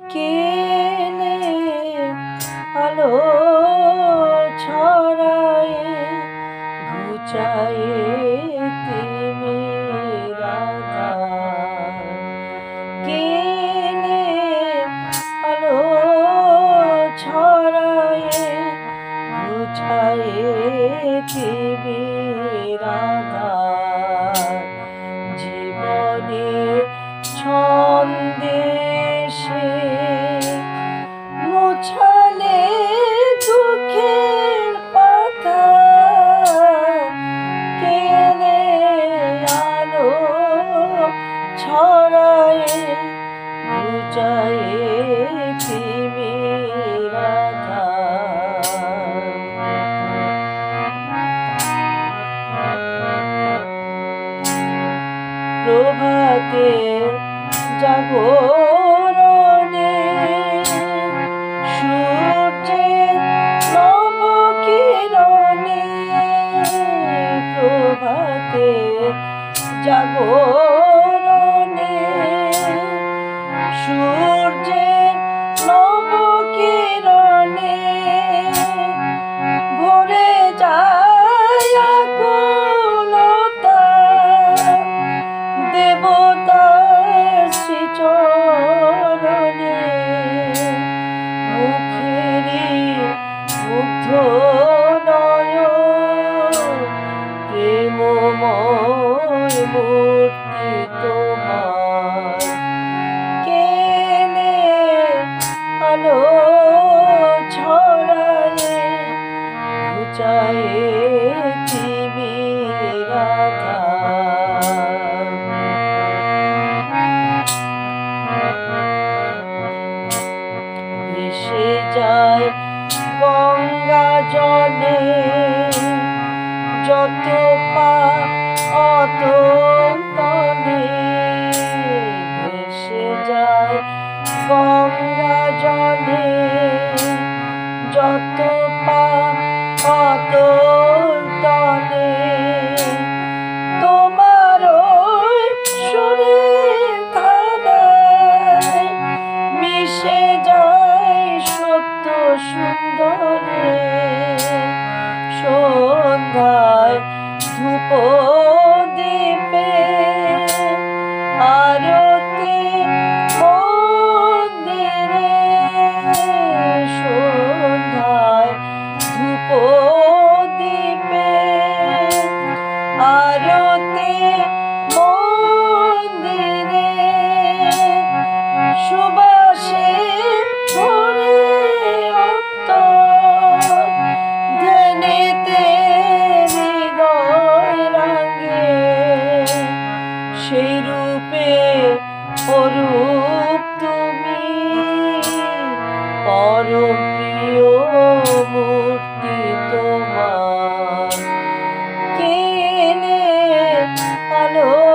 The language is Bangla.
কেনে আলো ছড়ায় ঘুচায়ে তুমি রাধা কেনে আলো ছড়ায় ঘুচায়ে তুমি রাধা প্রভাতে জাগরণে সূর্যের নবকিরণে প্রভাতে জাগরণে যায় গঙ্গা জলে। যত পা অত তলে ভেসে যায় গঙ্গা জলে। যত পা অত তলে তোমার সুরের মিশে যায় সুন্দরে সন্ধ্যায় ধূপ প্রিয় মূর্তি তোমার। কেনে আলো